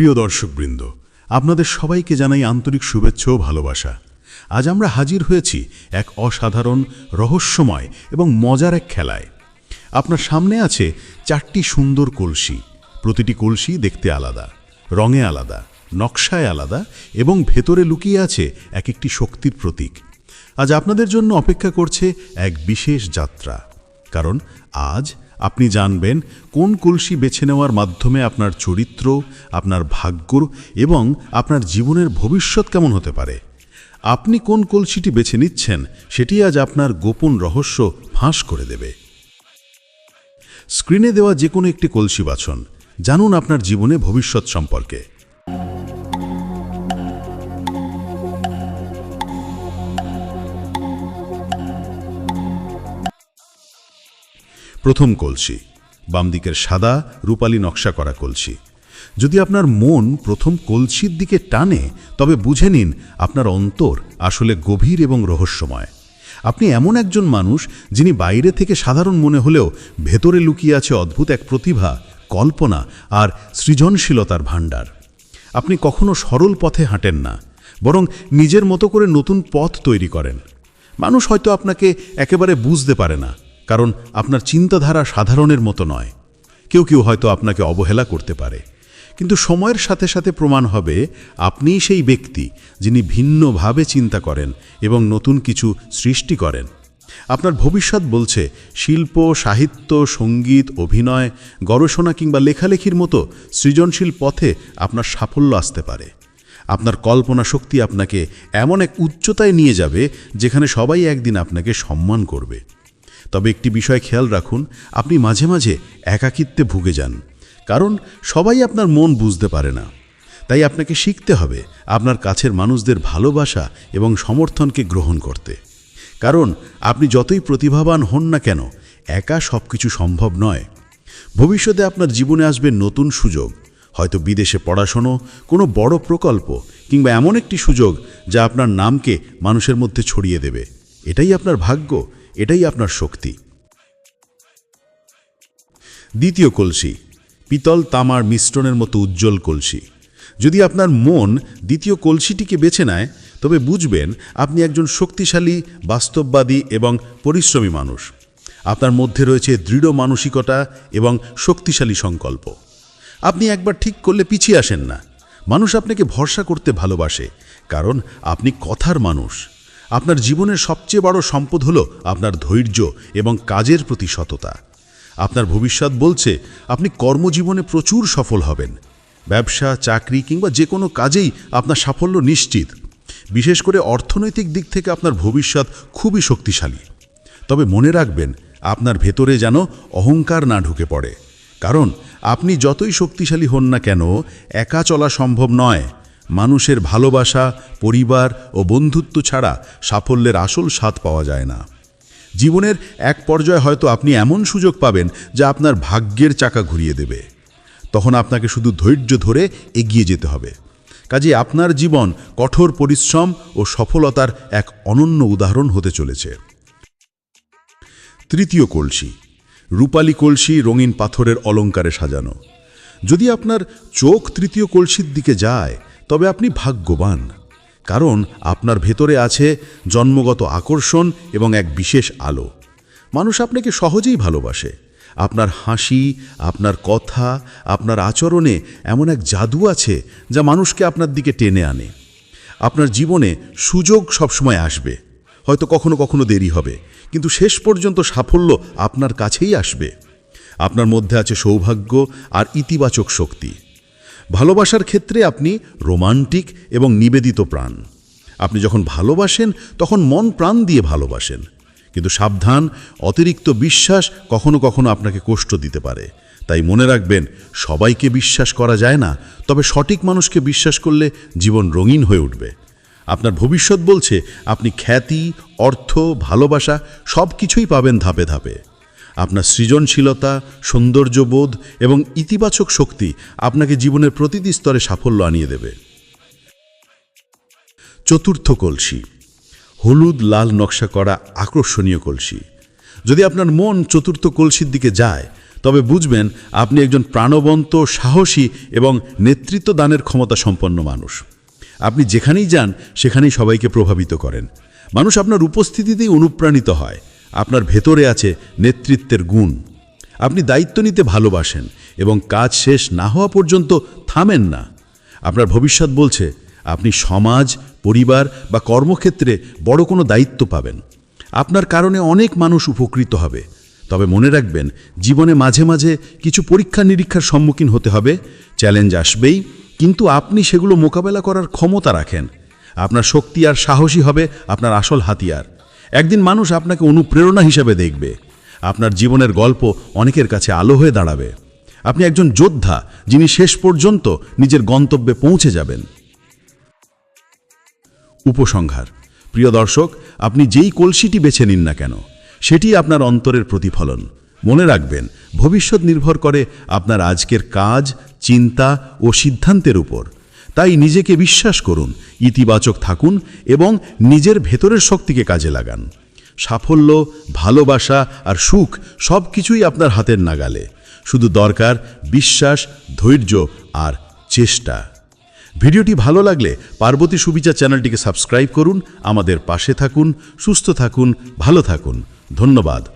প্রিয় দর্শকবৃন্দ, আপনাদের সবাইকে জানাই আন্তরিক শুভেচ্ছা ও ভালোবাসা। আজ আমরা হাজির হয়েছি এক অসাধারণ, রহস্যময় এবং মজার এক খেলায়। আপনার সামনে আছে চারটি সুন্দর কলসি। প্রতিটি কলসি দেখতে আলাদা, রঙে আলাদা, নকশায় আলাদা এবং ভেতরে লুকিয়ে আছে এক একটি শক্তির প্রতীক। আজ আপনাদের জন্য অপেক্ষা করছে এক বিশেষ যাত্রা। কারণ আজ আপনি জানবেন কোন কলসি বেছে নেওয়ার মাধ্যমে আপনার চরিত্র, আপনার ভাগ্য এবং আপনার জীবনের ভবিষ্যৎ কেমন হতে পারে। আপনি কোন কলসিটি বেছে নিচ্ছেন সেটি আজ আপনার গোপন রহস্য ফাঁস করে দেবে। স্ক্রিনে দেওয়া যে কোনো একটি কলসি বাছন। জানুন আপনার জীবনে ভবিষ্যৎ সম্পর্কে। প্রথম কলসি বাম দিকের সাদা রূপালী নকশা করা কলসি। যদি আপনার মন প্রথম কলসির দিকে টানে, তবে বুঝে নিন আপনার অন্তর আসলে গভীর এবং রহস্যময়। আপনি এমন একজন মানুষ যিনি বাইরে থেকে সাধারণ মনে হলেও ভেতরে লুকিয়ে আছে অদ্ভুত এক প্রতিভা, কল্পনা আর সৃজনশীলতার ভাণ্ডার। আপনি কখনো সরল পথে হাঁটেন না, বরং নিজের মতো করে নতুন পথ তৈরি করেন। মানুষ হয়তো আপনাকে একেবারে বুঝতে পারে না কারণ আপনার চিন্তাধারা সাধারণের মতো নয়। কেউ কেউ হয়তো আপনাকে অবহেলা করতে পারে। কিন্তু সময়ের সাথে সাথে প্রমাণ হবে আপনিই সেই ব্যক্তি যিনি ভিন্নভাবে চিন্তা করেন এবং নতুন কিছু সৃষ্টি করেন। আপনার ভবিষ্যৎ বলছে শিল্প, সাহিত্য, সংগীত, অভিনয়, গবেষণা কিংবা লেখালেখির মতো সৃজনশীল পথে আপনার সাফল্য আসতে পারে। আপনার কল্পনা শক্তি আপনাকে এমন এক উচ্চতায় নিয়ে যাবে যেখানে সবাই একদিন আপনাকে সম্মান করবে। তবে একটি বিষয় খেয়াল রাখুন, আপনি মাঝে মাঝে একাকিত্বে ভুগে যান, কারণ সবাই আপনার মন বুঝতে পারে না। তাই আপনাকে শিখতে হবে আপনার কাছের মানুষদের ভালোবাসা এবং সমর্থনকে গ্রহণ করতে। কারণ আপনি যতই প্রতিভাবান হন না কেন, একা সব কিছু সম্ভব নয়। ভবিষ্যতে আপনার জীবনে আসবে নতুন সুযোগ, হয়তো বিদেশে পড়াশোনা, কোনো বড় প্রকল্প, কিংবা এমন একটি সুযোগ যা আপনার নামকে মানুষের মধ্যে ছড়িয়ে দেবে। এটাই আপনার ভাগ্য এটাই আপনার শক্তি। দ্বিতীয় কলসি, পিতল তামার মিশ্রণের মতো উজ্জ্বল কলসি। যদি আপনার মন দ্বিতীয় কলসিটিকে বেছে নেয়, তবে বুঝবেন আপনি একজন শক্তিশালী, বাস্তববাদী এবং পরিশ্রমী মানুষ। আপনার মধ্যে রয়েছে দৃঢ় মানসিকতা এবং শক্তিশালী সংকল্প। আপনি একবার ঠিক করলে পিছিয়ে আসেন না। মানুষ আপনাকে ভরসা করতে ভালোবাসে, কারণ আপনি কথার মানুষ। আপনার জীবনের সবচেয়ে বড় সম্পদ হলো আপনার ধৈর্য এবং কাজের প্রতি সততা। আপনার ভবিষ্যৎ বলছে, আপনি কর্মজীবনে প্রচুর সফল হবেন। ব্যবসা, চাকরি কিংবা যে কোনো কাজেই আপনার সাফল্য নিশ্চিত। বিশেষ করে অর্থনৈতিক দিক থেকে আপনার ভবিষ্যৎ খুবই শক্তিশালী। তবে মনে রাখবেন, আপনার ভেতরে যেন অহংকার না ঢুকে পড়ে। কারণ, আপনি যতই শক্তিশালী হন না কেন, একা চলা সম্ভব নয়। মানুষের ভালোবাসা, পরিবার ও বন্ধুত্ব ছাড়া সাফল্যের আসল স্বাদ পাওয়া যায় না। জীবনের এক পর্যায়ে হয়তো আপনি এমন সুযোগ পাবেন যা আপনার ভাগ্যের চাকা ঘুরিয়ে দেবে। তখন আপনাকে শুধু ধৈর্য ধরে এগিয়ে যেতে হবে। কাজে আপনার জীবন কঠোর পরিশ্রম ও সফলতার এক অনন্য উদাহরণ হতে চলেছে। তৃতীয় কলসি, রূপালী কলসি রঙিন পাথরের অলঙ্কারে সাজানো। যদি আপনার চোখ তৃতীয় কলসির দিকে যায় তবে আপনি ভাগ্যবান, কারণ আপনার ভেতরে আছে জন্মগত আকর্ষণ এবং এক বিশেষ আলো। মানুষ আপনাকে সহজেই ভালোবাসে। আপনার হাসি, আপনার কথা, আপনার আচরণে এমন এক জাদু আছে যা মানুষকে আপনার দিকে টেনে আনে। আপনার জীবনে সুযোগ সবসময় আসবে। হয়তো কখনো কখনো দেরি হবে, কিন্তু শেষ পর্যন্ত সাফল্য আপনার কাছেই আসবে। আপনার মধ্যে আছে সৌভাগ্য আর ইতিবাচক শক্তি। ভালোবাসার ক্ষেত্রে আপনি রোমান্টিক এবং নিবেদিত প্রাণ। আপনি যখন ভালোবাসেন, তখন মন প্রাণ দিয়ে ভালোবাসেন। কিন্তু সাবধান, অতিরিক্ত বিশ্বাস কখনো কখনো আপনাকে কষ্ট দিতে পারে। তাই মনে রাখবেন, সবাইকে বিশ্বাস করা যায় না, তবে সঠিক মানুষকে বিশ্বাস করলে জীবন রঙিন হয়ে উঠবে। আপনার ভবিষ্যৎ বলছে, আপনি খ্যাতি, অর্থ, ভালোবাসা সব কিছুই পাবেন ধাপে ধাপে। আপনার সৃজনশীলতা, সৌন্দর্যবোধ এবং ইতিবাচক শক্তি আপনাকে জীবনের প্রতিটি স্তরে সাফল্য আনিয়ে দেবে। চতুর্থ কলসি, হলুদ লাল নকশা করা আকর্ষণীয় কলসি। যদি আপনার মন চতুর্থ কলসির দিকে যায়, তবে বুঝবেন আপনি একজন প্রাণবন্ত, সাহসী এবং নেতৃত্ব দানের ক্ষমতা সম্পন্ন মানুষ। আপনি যেখানেই যান, সেখানেই সবাইকে প্রভাবিত করেন। মানুষ আপনার উপস্থিতিতেই অনুপ্রাণিত হয়। আপনার ভেতরে আছে নেতৃত্বের গুণ। আপনি দায়িত্ব নিতে ভালোবাসেন এবং কাজ শেষ না হওয়া পর্যন্ত থামেন না। আপনার ভবিষ্যৎ বলছে, আপনি সমাজ, পরিবার বা কর্মক্ষেত্রে বড় কোনো দায়িত্ব পাবেন। আপনার কারণে অনেক মানুষ উপকৃত হবে। তবে মনে রাখবেন, জীবনে মাঝে মাঝে কিছু পরীক্ষা নিরীক্ষার সম্মুখীন হতে হবে, চ্যালেঞ্জ আসবেই, কিন্তু আপনি সেগুলো মোকাবেলা করার ক্ষমতা রাখেন। আপনার শক্তি আর সাহসী হবে আপনার আসল হাতিয়ার। একদিন মানুষ আপনাকে অনুপ্রেরণা হিসাবে দেখবে। আপনার জীবনের গল্প অনেকের কাছে আলো হয়ে দাঁড়াবে। আপনি একজন যোদ্ধা, যিনি শেষ পর্যন্ত নিজের গন্তব্যে পৌঁছে যাবেন। উপসংহার। প্রিয় দর্শক, আপনি যেই কলসিটি বেছে নিন না কেন, সেটি আপনার অন্তরের প্রতিফলন। মনে রাখবেন, ভবিষ্যৎ নির্ভর করে আপনার আজকের কাজ, চিন্তা ও সিদ্ধান্তের উপর। তাই নিজেকে বিশ্বাস করুন, ইতিবাচক থাকুন এবং নিজের ভেতরের শক্তিকে কাজে লাগান। সাফল্য, ভালোবাসা আর সুখ সব কিছুই আপনার হাতের নাগালে। শুধু দরকার, বিশ্বাস, ধৈর্য আর চেষ্টা। ভিডিওটি ভালো লাগলে পার্বতী সুবিচার চ্যানেলটিকে সাবস্ক্রাইব করুন, আমাদের পাশে থাকুন, সুস্থ থাকুন, ভালো থাকুন। ধন্যবাদ।